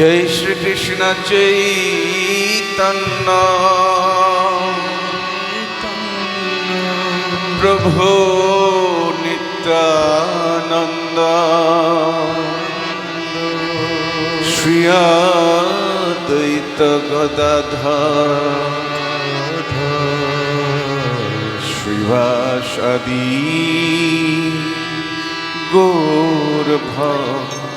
জয় শ্রীকৃষ্ণ চৈতন্য। প্রভু নিত্যানন্দ। শ্রী অদ্বৈত গদাধর। গৌর ভক্ত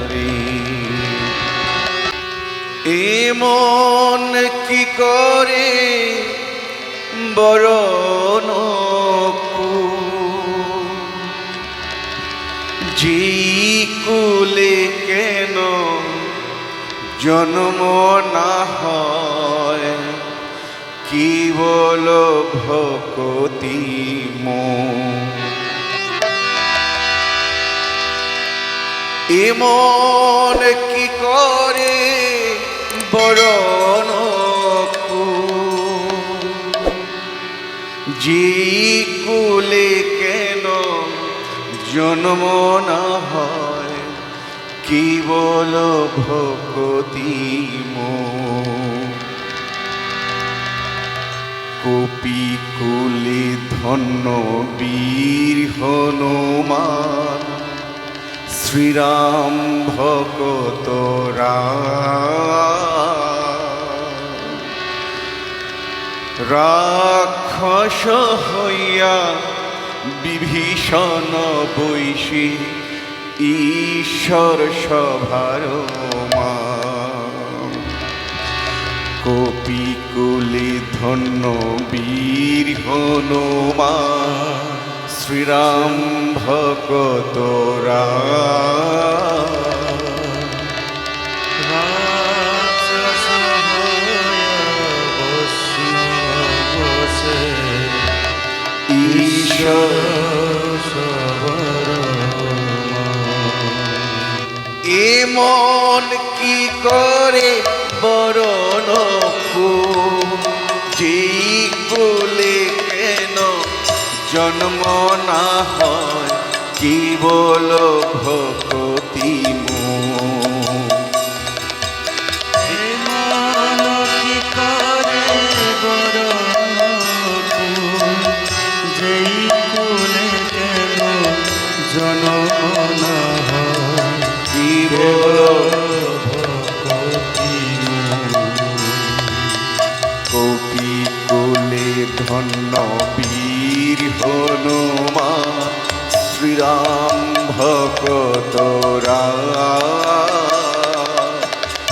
এমন কি করে বরণ জি কুলে কেন জন্ম না হয়? কি বল ভকতি এমন কি করে বরণ জি কুলে কেন জন্ম না হয়? কি বল ভকতি কপি কুলে ধন্য বীর হনুমান। শ্রীরাম ভকত রাক্ষস হইয়া বিভীষণ বৈশী ঈশ্বর সভার কপি কুলে ধন্য বীর হনুমা শ্রীরাম ভকত এমন কি করে বরণ জন্ম না হয় কি বল ভকতি মো কি বীর হনুমান শ্রীরাম ভকত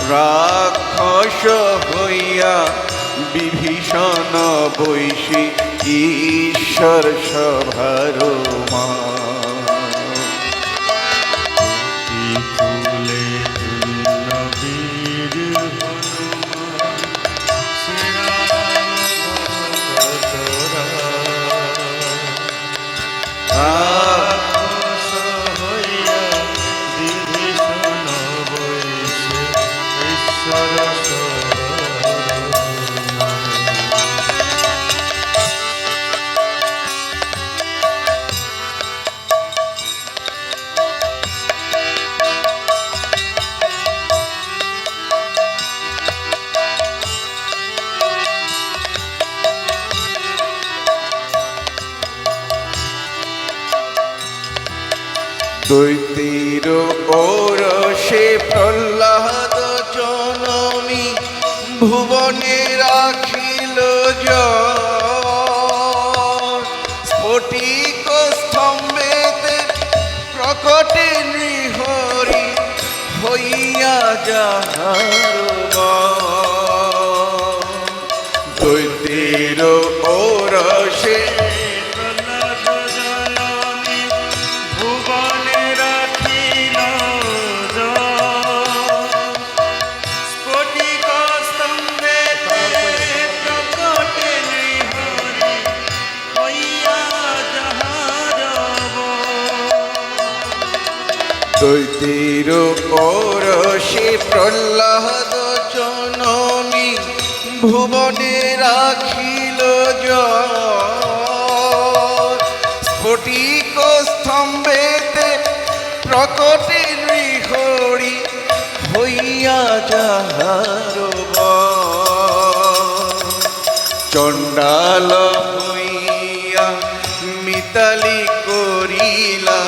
রাক্ষস হইয়া বিভীষণ বৈশী ঈশ্বর সভার ভুবনে রাখিল জটিক স্তম্ভেতে প্রকটে নৃহরি হইয়া যাহার দৈতের পরশে প্রহ্লাদ জনমী ভুবনে রাখিল জয় স্ফটিক স্তম্ভেতে প্রকটে নৃহরি হইয়া যাহার। চণ্ডাল হইয়া মিতালি করিলা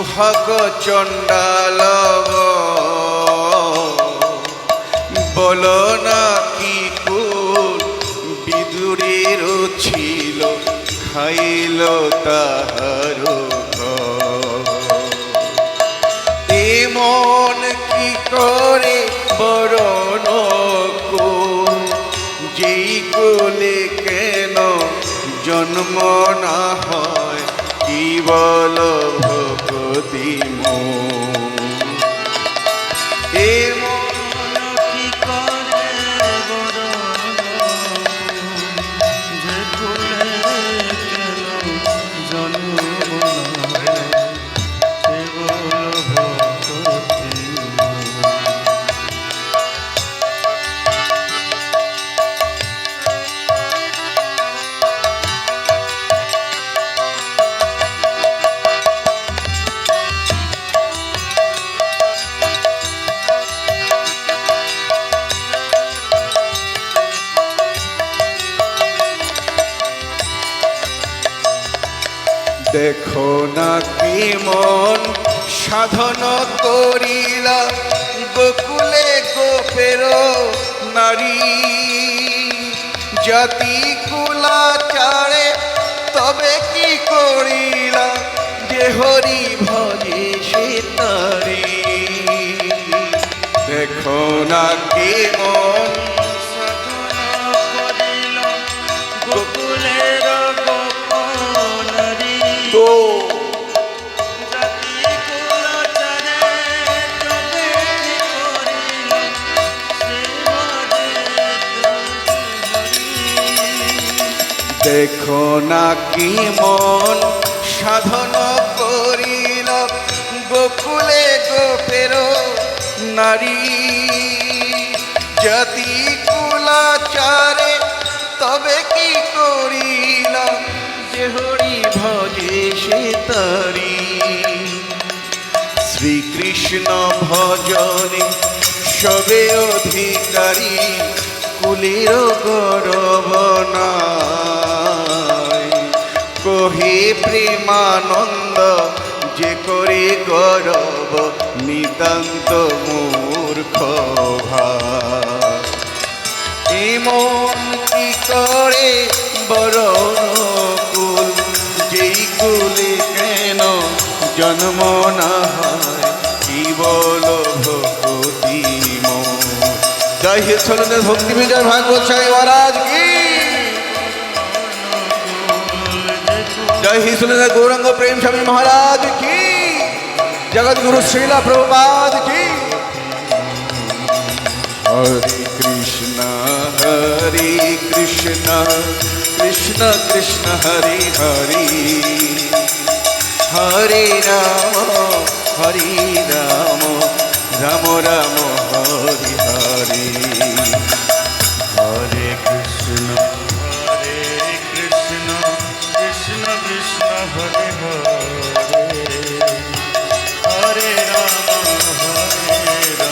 গুহক চণ্ডাল বল না কি কুল বিদুরের ছিল, খাইল তাহার। এমন কি করে বরণ যেই কোলে কেন জন্ম না হয়, কি বল ভগতি এমন মন সাধন করিলা গোকুলে গোপের নারী। জাতি কুলাচারে তবে কি করিলা, যে হরি ভজে সে তারি। দেখো না কি মন দেখো না কি মন সাধন করিল, গোকুলে গোপের নারী। জাতি কুলাচারে তবে কি করিল, যে হরি ভজে সে তারি। শ্রীকৃষ্ণ ভজনে সবে অধিকারী, কুলের গরব নাই কহে প্রেমানন্দ, যে করে গরব নিতান্ত মূর্খ। এমন কি করে বড় কুল যেই কুলে কেন জন্ম না হয়, কি বল ভগতি জয় হে চলনে ভক্তি বিজয় ভাগবত সাই মহারাজ जय ही सुन गौरंग प्रेम स्वामी महाराज की। जगत गुरु श्रीला प्रभुपाद की। हरे कृष्ण हरे कृष्ण कृष्ण कृष्ण, हरे हरे। हरे राम हरे राम राम राम, हरे हरे।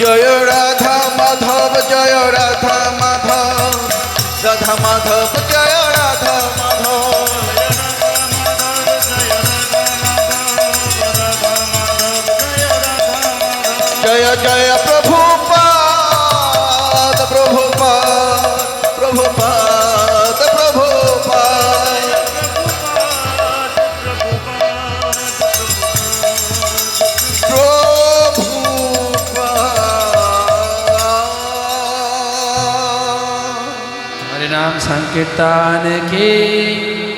জয় রাধা মাধব জয় রাধা মাধব রাধা মাধব জয় রাধা মাধব। জয় জয় প্রভুপাদ नाम संकीर्तन की।